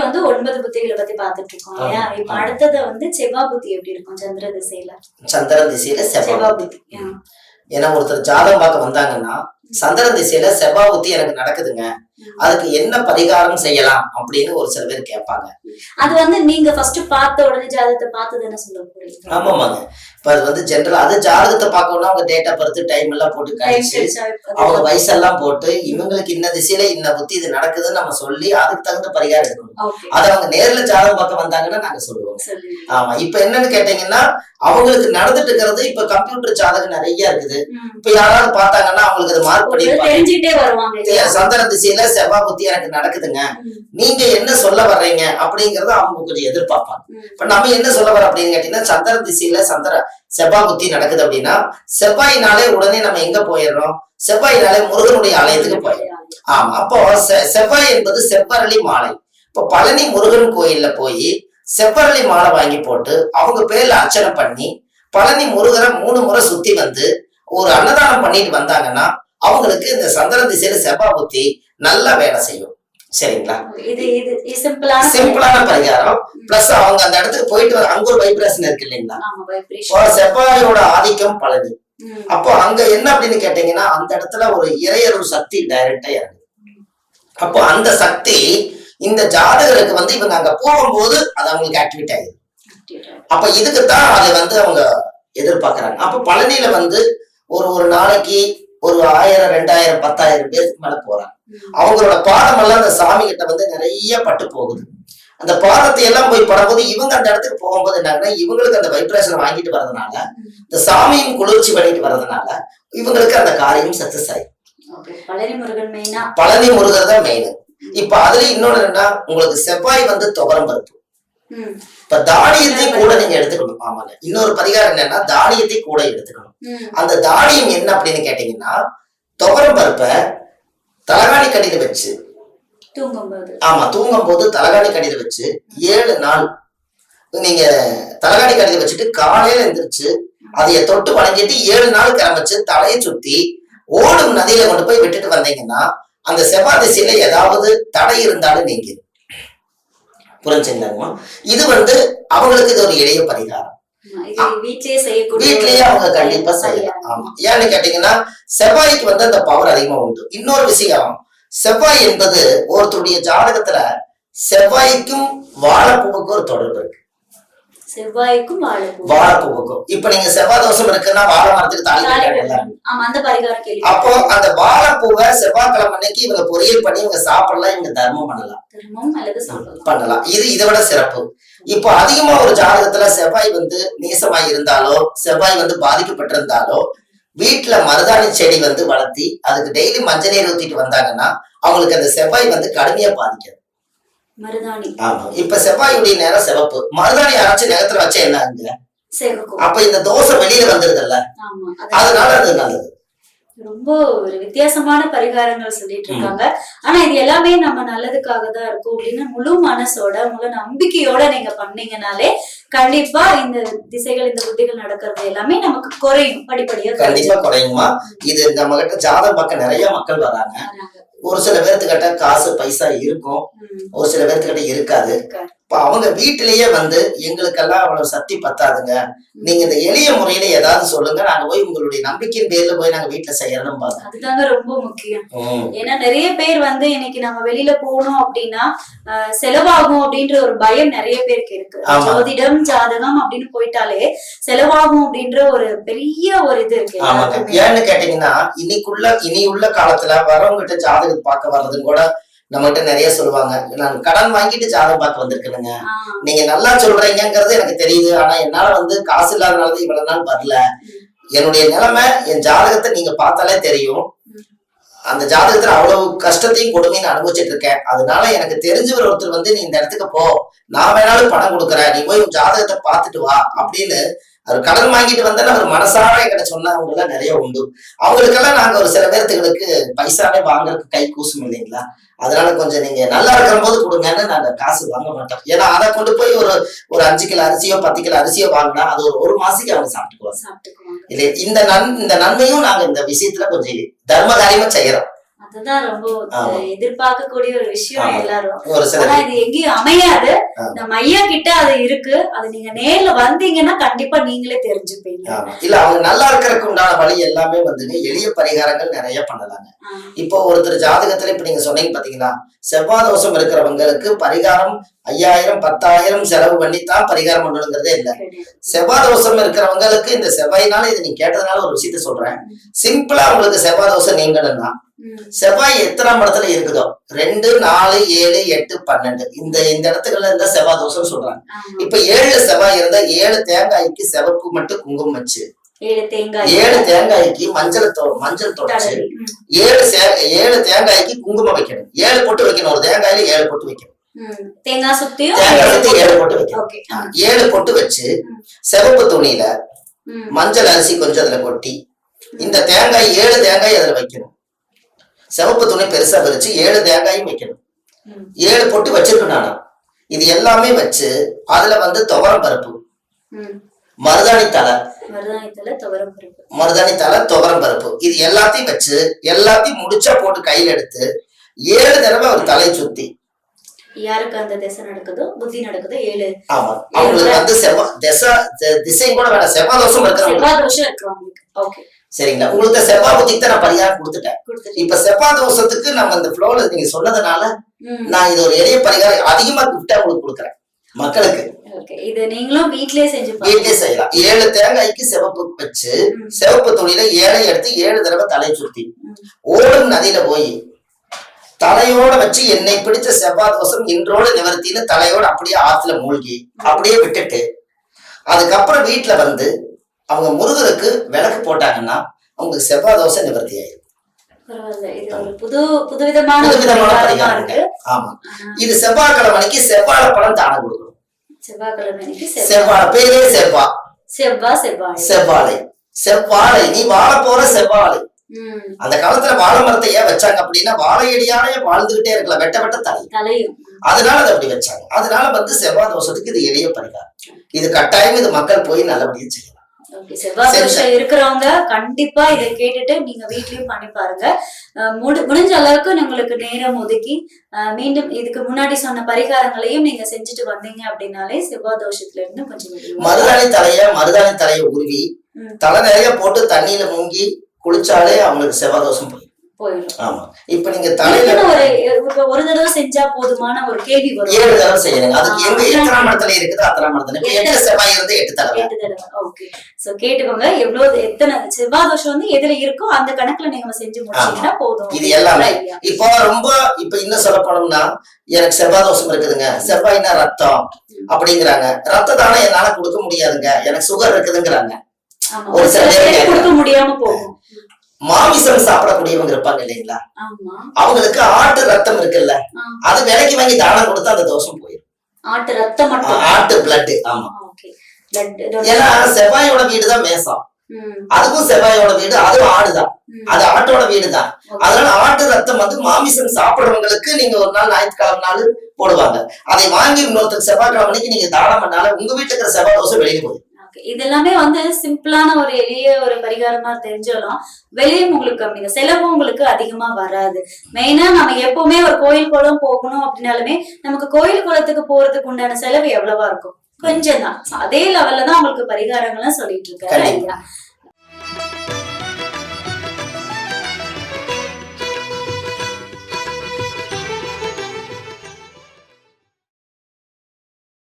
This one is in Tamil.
புத்திகளை பத்தி பாத்துட்டு இருக்கோம் இல்லையா இப்ப அடுத்தது வந்து செவ்வா புத்தி எப்படி இருக்கும்? சந்திர திசையில. சந்திரன் திசையில செவ்வா புத்தி. ஏன்னா ஒருத்தர் ஜாதகம் பார்க்க வந்தாங்கன்னா சந்திரன் திசையில செவ்வாய் புத்தி எனக்கு நடக்குதுங்க. அதுக்கு என்ன பரிகாரம் செய்யலாம் அப்படின்னு ஒரு சில பேர் கேட்பாங்க. அது வந்து நீங்க ஃபர்ஸ்ட் பார்த்த உடனே ஜாதகத்தை பார்த்து தானே சொல்ல போறீங்க? ஆமாமாங்க. இப்ப அது வந்து ஜென்ரல் அது ஜாதகத்தை பார்க்கணும்னா அவங்க டேட்டா பர்த் டைம் எல்லாம் போட்டு கழிச்சு அவங்க வயசெல்லாம் போட்டு இவங்களுக்கு இன்ன திசையில இன்ன புத்தி இது நடக்குதுன்னு நம்ம சொல்லி அதுக்கு தகுந்த பரிகாரம் எடுக்கணும். அதை அவங்க நேர்ல ஜாதகம் பார்க்க வந்தாங்கன்னா நாங்க சொல்லுவோம் ஆமா. இப்ப என்னன்னு கேட்டீங்கன்னா அவங்களுக்கு நடந்துட்டு இருக்கிறது இப்ப கம்ப்யூட்டர் ஜாதகம் நிறைய இருக்குது. இப்ப யாராவது பார்த்தாங்கன்னா அவங்களுக்கு அது மார்க் இல்லையா? சந்திர திசையில செவ்வாய் புத்தி எனக்கு நடக்குதுங்க. நீங்க என்ன சொல்ல வர்றீங்க அப்படிங்கறத அவங்க கொஞ்சம் எதிர்பார்ப்பாங்க. இப்ப நம்ம என்ன சொல்ல வரோம் அப்படின்னு கேட்டீங்கன்னா சந்திர திசையில சந்திர செவ்வாய் புத்தி நடக்குது அப்படின்னா செவ்வாயினாலே உடனே நம்ம எங்க போயிடுறோம்? செவ்வாயினாலே முருகனுடைய ஆலயத்துக்கு போயிடுறோம். ஆமா அப்போ செவ்வாய் என்பது செவ்வரளி மாலை. இப்போ பழனி முருகன் கோயில்ல போய் செவ்வரளி மாலை வாங்கி போட்டு அவங்க பேர்ல அர்ச்சனை பண்ணி பழனி முருகரை மூணு முறை சுத்தி வந்து ஒரு அன்னதானம் பண்ணிட்டு வந்தாங்கன்னா அவங்களுக்கு இந்த சந்திர திசையில செவ்வாய் புத்தி நல்லா வேலை செய்யும். சரிங்களா? சிம்பிளான பரிகாரம். பிளஸ் அவங்க அந்த இடத்துக்கு போயிட்டு அங்க ஒரு வைப்ரேஷன் இருக்கு இல்லைங்களா? செவ்வாயோட ஆதிக்கம் பழனி. அப்போ அங்க என்ன அப்படின்னு கேட்டீங்கன்னா அந்த இடத்துல ஒரு இறையருள் சக்தி டைரக்டா இறங்குது அப்போ அந்த சக்தி இந்த ஜாதகருக்கு வந்து இவங்க அங்க போகும்போது அது அவங்களுக்கு ஆக்டிவேட் ஆகுது அப்ப இதுக்கு தான் அதை வந்து அவங்க எதிர்பார்க்கறாங்க. அப்ப பழனியில வந்து ஒரு ஒரு நாளைக்கு ஒரு ஆயிரம் ரெண்டாயிரம் பத்தாயிரம் பேருக்கு மேல போறாங்க. அவங்களோட பாதம் எல்லாம் அந்த சாமி கிட்ட வந்து நிறைய பட்டு போகுது அந்த பாதத்தை எல்லாம் போய் படும்போது இவங்க அந்த இடத்துக்கு போகும்போது என்னன்னா இவங்களுக்கு அந்த வைப்ரேஷன் வாங்கிட்டு வர்றதுனால இந்த சாமியும் குளிர்ச்சி பண்ணிட்டு வர்றதுனால இவங்களுக்கு அந்த காரியம் சக்சஸ் ஆயிடும். பழனி முருகன் மெயினா பழனி முருகர் தான் மெயின் இப்ப அதுல இன்னொன்னு என்னன்னா உங்களுக்கு செவ்வாய் வந்து துவரம் பருப்பு. இப்ப தானியத்தை கூட நீங்க எடுத்துக்கணும். ஆமாங்க. இன்னொரு பரிகாரம் என்னன்னா தானியத்தை கூட எடுத்துக்கணும். அந்த தானியம் என்ன அப்படின்னு கேட்டீங்கன்னா துவரம் பருப்பை தலகாணி கடியில வச்சு தூங்கும்போது. ஆமா தூங்கும் போது தலகாணி கடியில வச்சு ஏழு நாள் நீங்க தலகாணி கடியில வச்சுட்டு காலையில எந்திரிச்சு அதைய தொட்டு வணங்கிட்டு ஏழு நாள் கிளம்பிச்சு தலையை சுத்தி ஓடும் நதியில கொண்டு போய் விட்டுட்டு வந்தீங்கன்னா அந்த செவ்வாய் திசையில ஏதாவது தடை இருந்தாலும் நீங்கிடும் புரிஞ்சுங்களாங்கம்மா இது வந்து அவங்களுக்கு இது ஒரு எளிய பரிகாரம். வீட்லயே அவங்க கண்டிப்பா செய்யலாம். ஆமா. ஏன்னு கேட்டீங்கன்னா செவ்வாய்க்கு வந்து அந்த பவர் அதிகமா உண்டு. இன்னொரு விஷயம் செவ்வாய் என்பது ஒருத்தருடைய ஜாதகத்துல செவ்வாய்க்கும் வாழைப்பூவுக்கும் ஒரு தொடர்பு இருக்கு. செவ்வாய்க்கும் வாழைப்பூவுக்கும். இப்ப நீங்க செவ்வாய் தோஷம் இருக்குன்னா வாழை மரத்துக்கு தாலி அப்போ அந்த வாழைப்பூவை செவ்வாய்க்கிழமை அன்னைக்கு இவங்க பொரியல் பண்ணி இவங்க சாப்பிடலாம் இவங்க தர்மம் பண்ணலாம். பண்ணலாம். இது இதை விட சிறப்பு. இப்போ அதிகமா ஒரு ஜாதகத்துல செவ்வாய் வந்து நீசமாய் இருந்தாலோ செவ்வாய் வந்து பாதிக்கப்பட்டிருந்தாலோ வீட்டுல மருதாணி செடி வந்து வளர்த்தி அதுக்கு டெய்லி மஞ்சள் நீர் ஊத்திட்டு வந்தாங்கன்னா அவங்களுக்கு அந்த செவ்வாய் வந்து கடுமையா பாதிக்காது. மருதாணி ஆமா இப்ப செவ்வாயுடைய நேரம் சிவப்பு மருதாணி அரைச்சு நேரத்துல வச்சா என்ன ஆகுங்க அப்ப இந்த தோசை வெளியில வந்துருதுல்ல அதனால அது நல்லது ரொம்ப ஒரு வித்தியாசமான பரிகாரங்கள் சொல்லிட்டு இருக்காங்க ஆனா இது எல்லாமே நம்ம நல்லதுக்காக தான் இருக்கும் அப்படின்னு முழு மனசோட முழு நம்பிக்கையோட நீங்க பண்ணீங்கனாலே கண்டிப்பா இந்த திசைகள் இந்த புத்திகள் நடக்கிறது எல்லாமே நமக்கு குறையும் படிப்படியா கண்டிப்பா குறையுமா இது நம்ம கிட்ட ஜாதகம் பார்க்க நிறைய மக்கள் வராங்க. ஒரு சில பேர்த்துக்கிட்ட காசு பைசா இருக்கும். ஒரு சில பேர்த்துக்கிட்ட இருக்காது. இப்ப அவங்க வீட்டிலேயே வந்து எங்களுக்கெல்லாம் அவ்வளவு சக்தி பத்தாதுங்க. நீங்க இந்த எளிய முறையில ஏதாவது சொல்லுங்க. நாங்க போய் உங்களுடைய நம்பிக்கையின் பேர்ல போய் நாங்க வீட்டுல செய்யறதும் பார்த்தோம் அதுதாங்க ரொம்ப முக்கியம். ஏன்னா நிறைய பேர் வந்து இன்னைக்கு நம்ம வெளியில போகணும் அப்படின்னா செலவாகும் அப்படின்ற ஒரு பயம் நிறைய பேருக்கு இருக்கு. ஜோதிடம் ஜாதகம் அப்படின்னு போயிட்டாலே செலவாகும் அப்படின்ற ஒரு பெரிய ஒரு இது இருக்கு. ஏன்னு கேட்டீங்கன்னா இன்னைக்குள்ள இனி உள்ள காலத்துல வரவங்க கிட்ட ஜாதகம் பார்க்க வர்றதுன்னு கூட நம்ம கிட்ட நிறைய சொல்லுவாங்க. நான் கடன் வாங்கிட்டு ஜாதகம் பார்க்க வந்திருக்கேனுங்க. நீங்க நல்லா சொல்றீங்கங்கிறது எனக்கு தெரியுது. ஆனா என்னால வந்து காசு இல்லாதனால தான் இவ்வளவு நாள் வரல. என்னுடைய நிலைமை என் ஜாதகத்தை நீங்க பார்த்தாலே தெரியும். அந்த ஜாதகத்துல அவ்வளவு கஷ்டத்தையும் கொடுமையும் நான் அனுபவிச்சுட்டு இருக்கேன். அதனால எனக்கு தெரிஞ்சவர் ஒருத்தர் வந்து நீ இந்த இடத்துக்கு போ. நான் வேணாலும் பணம் கொடுக்குறேன். நீ போய் உன் ஜாதகத்தை பார்த்துட்டு வா. அப்படின்னு அவர் கடன் வாங்கிட்டு வந்தா அவர் மனசார என்கிட்ட சொன்னவங்க எல்லாம் நிறைய உண்டு. அவங்களுக்கெல்லாம் நாங்க ஒரு சில பேர்த்துகளுக்கு பைசாவே வாங்குறதுக்கு கை கூசும் இல்லைங்களா? அதனால கொஞ்சம் நீங்க நல்லா இருக்கிற போது கொடுங்கன்னு நாங்க காசு வாங்க மாட்டோம். ஏன்னா அதை கொண்டு போய் ஒரு ஒரு அஞ்சு கிலோ அரிசியோ பத்து கிலோ அரிசியோ வாங்கினா அது ஒரு ஒரு மாசத்துக்கு அவங்க சாப்பிட்டுக்குவாங்க. சாப்பிட்டுக்குவாங்க. இல்லை இந்த நன் இந்த நன்மையும் நாங்க இந்த விஷயத்துல கொஞ்சம் தர்ம காரியமா செய்யறோம். அதுதான் ரொம்ப. எதிர்பார்க்கக்கூடிய ஒரு விஷயம். எல்லாரும் ஆனா இது எங்கேயும் அமையாது. நம்ம ஐயா கிட்ட அது இருக்கு அது நீங்க நேர்ல வந்தீங்கன்னா கண்டிப்பா நீங்களே தெரிஞ்சுப்பீங்க. இல்ல அவங்க நல்லா இருக்கறதுக்கு உண்டான வழி எல்லாமே வந்துங்க எளிய பரிகாரங்கள் நிறைய பண்ணலாங்க. இப்போ ஒருத்தர் ஜாதகத்துல இப்ப நீங்க சொன்னீங்க பாத்தீங்களா செவ்வாய் தோஷம் இருக்கிறவங்களுக்கு பரிகாரம் ஐயாயிரம் பத்தாயிரம் செலவு பண்ணி தான் பரிகாரம் பண்ணணுங்கிறதே இல்ல. செவ்வாய் தோஷம் இருக்கிறவங்களுக்கு இந்த செவ்வாய்னால இது நீ கேட்டதுனால ஒரு விஷயத்த சொல்றேன் சிம்பிளா உங்களுக்கு செவ்வாய் தோஷம் நீங்கணும்னா ம். செவ்வாய் எத்தனாம் இடத்துல இருக்குதோ? ரெண்டு நாலு ஏழு எட்டு பன்னெண்டு. இந்த இந்த இடத்துக்குள்ள இருந்தா செவ்வாய் தோஷம் சொல்றாங்க. இப்ப ஏழு செவ்வாய் இருந்தா ஏழு தேங்காய்க்கு சிவப்பு மட்டும் குங்குமம் வச்சு ஏழு தேங்காய். ஏழு தேங்காய்க்கு மஞ்சள் தொ- மஞ்சள் தொடச்சு. ஏழு ஏழு தேங்காய்க்கு குங்குமம் வைக்கணும். ஏழு பொட்டு வைக்கணும். ஒரு தேங்காயில ஏழு பொட்டு வைக்கணும். தேங்காய் சுத்தி ஏழு பொட்டு வைக்கணும். ஏழு பொட்டு வச்சு சிவப்பு துணியில. மஞ்சள் அரிசி கொஞ்சம் அதுல கொட்டி இந்த தேங்காய் ஏழு தேங்காய் அதுல வைக்கணும். சிவப்பு துணி பெருசா விரிச்சு ஏழு தேங்காயும் வைக்கணும். ஏழு பொட்டு வச்சிருக்கணும் நானா. இது எல்லாமே வச்சு அதுல வந்து துவரம் பருப்பு. மருதாணி தலை மருதாணி தலை துவரம் பருப்பு. இது எல்லாத்தையும் வச்சு எல்லாத்தையும் முடிச்சா போட்டு கையில எடுத்து ஏழு தடவை ஒரு தலை சுத்தி. யாருக்கு அந்த திசை நடக்குதோ புத்தி நடக்குதோ ஏழு. ஆமா. அவங்களுக்கு வந்து செவ்வா திசை தி- திசையும் கூட வேணாம். செவ்வாய் தோஷம் இருக்கிறவங்க செவ்வாய் தோஷம் இருக்கிறவங்களுக்கு. ஓகே. சரிங்களா? உங்களுக்கு செவ்வாய் புத்திக்கு தான் நான் பரிகாரம் கொடுத்துட்டேன். கொடுத்துட்டு இப்ப செவ்வாய் தோஷத்துக்கு நம்ம இந்த ஃப்ளோல நீங்க சொன்னதுனால. நான் இது ஒரு எளிய பரிகாரம் அதிகமா கிஃப்டா உங்களுக்கு கொடுக்குறேன். மக்களுக்கு. இது நீங்களும் வீட்லயே செஞ்சு வீட்லயே செய்யலாம். ஏழு தேங்காய்க்கு சிவப்பு வச்சு. சிவப்பு துணியில ஏழை எடுத்து ஏழு தடவை தலை சுத்தி. ஓடும் நதியில போய் தலையோட வச்சு என்னை பிடிச்ச செவ்வாய் தோஷம் இன்றோடு நிவர்த்தின்னு தலையோட அப்படியே ஆத்துல மூழ்கி அப்படியே விட்டுட்டு அதுக்கப்புறம் வீட்டுல வந்து அவங்க முருகருக்கு விளக்கு போட்டாங்கன்னா அவங்களுக்கு செவ்வாய் தோசை நிவர்த்தி ஆயிடும் இது ஆமா. இது செவ்வாய்க்கிழமைக்கு செவ்வாழை பழம் தானம் கொடுக்கணும். செவ்வாய். செவ்வாழை பேரே செவ்வா செவ்வாய் செவ்வாய். செவ்வாழை. செவ்வாழை. நீ வாழ போற செவ்வாழை. அந்த காலத்துல வாழை மரத்தை ஏன் வச்சாங்க அப்படின்னா வாழையடியாலே வாழ்ந்துகிட்டே இருக்கலாம். வெட்ட வெட்ட தலை அதனால அதை அப்படி வச்சாங்க. அதனால வந்து செவ்வாய் தோஷத்துக்கு இது எளிய பரிகாரம். இது கட்டாயம் இது மக்கள் போய் நல்லபடியா செய்யலாம். இருக்கிறவங்க கண்டிப்பா இதை கேட்டுட்டு நீங்க வீட்லயும் பண்ணி பாருங்க முடிஞ்ச அளவுக்கு உங்களுக்கு நேரம் ஒதுக்கி மீண்டும் இதுக்கு முன்னாடி சொன்ன பரிகாரங்களையும் நீங்க செஞ்சுட்டு வந்தீங்க அப்படின்னாலே செவ்வாய் தோஷத்துல இருந்து கொஞ்சம். மருதாணி தலைய மருதாணி தலைய உருவி. தலை நிறைய போட்டு தண்ணியில முங்கி குளிச்சாலே அவங்களுக்கு செவ்வாய் தோஷம் போயிடும். ஆமா. இப்ப நீங்க தலையில ஒரு தடவை செஞ்சா போதுமான ஒரு கேள்வி வரும். ஏழு தடவை செய்யணுங்க. அதுக்கு எங்க எத்தனாம் இடத்துல இருக்குது அத்தனாம் இடத்துல இப்ப எட்டு செவ்வாய் இருந்து எட்டு தடவை. எட்டு தடவை. ஓகே சோ கேட்டுக்கோங்க. எவ்வளவு எத்தனை செவ்வாய் தோஷம் வந்து எதுல இருக்கோ அந்த கணக்குல நீங்க செஞ்சு முடிச்சீங்கன்னா போதும். இது எல்லாமே. இப்போ ரொம்ப இப்ப இன்னும் சொல்ல போனோம்னா எனக்கு செவ்வாய் தோஷம் இருக்குதுங்க. செவ்வாய்னா ரத்தம் அப்படிங்கிறாங்க. ரத்த தானம் என்னால கொடுக்க முடியாதுங்க. எனக்கு சுகர் இருக்குதுங்கிறாங்க. ஒரு சில கொடுக்க. முடியாம போகும். மாமிசம் சாப்பிடக்கூடியவங்க இருப்பாங்க இல்லைங்களா? அவங்களுக்கு ஆட்டு ரத்தம் இருக்குல்ல. அது விலைக்கு வாங்கி தானம் கொடுத்தா அந்த தோஷம் போயிடும் ஆட்டு ரத்தம் ஆட்டு பிளட் ஆமா. ஏன்னா செவ்வாயோட வீடுதான் மேசம். ம். அதுவும் செவ்வாயோட வீடு அதுவும் ஆடுதான். அது ஆட்டோட வீடுதான். அதனால ஆட்டு ரத்தம் வந்து மாமிசம் சாப்பிடுறவங்களுக்கு நீங்க ஒரு நாள் ஞாயிற்றுக்கிழமை நாள் போடுவாங்க. அதை வாங்கி இன்னொருத்தர் செவ்வாய்க்கிழமை அன்னைக்கு நீங்க தானம் பண்ணால உங்க வீட்டுல இருக்கிற செவ்வாய் தோசை வெளியே போயிடும். இது எல்லாமே வந்து சிம்பிளான ஒரு எளிய ஒரு பரிகாரமா தெரிஞ்சாலும் வெளியே உங்களுக்கு அப்படிங்க செலவு உங்களுக்கு அதிகமா வராது. மெயினா நம்ம எப்பவுமே ஒரு கோயில் குளம் போகணும் அப்படின்னாலுமே நமக்கு கோயில் குளத்துக்கு போறதுக்கு உண்டான செலவு எவ்வளவா இருக்கும்? கொஞ்சம் தான் அதே லெவல்ல தான் உங்களுக்கு பரிகாரங்களும் சொல்லிட்டு இருக்காரு. ஐயா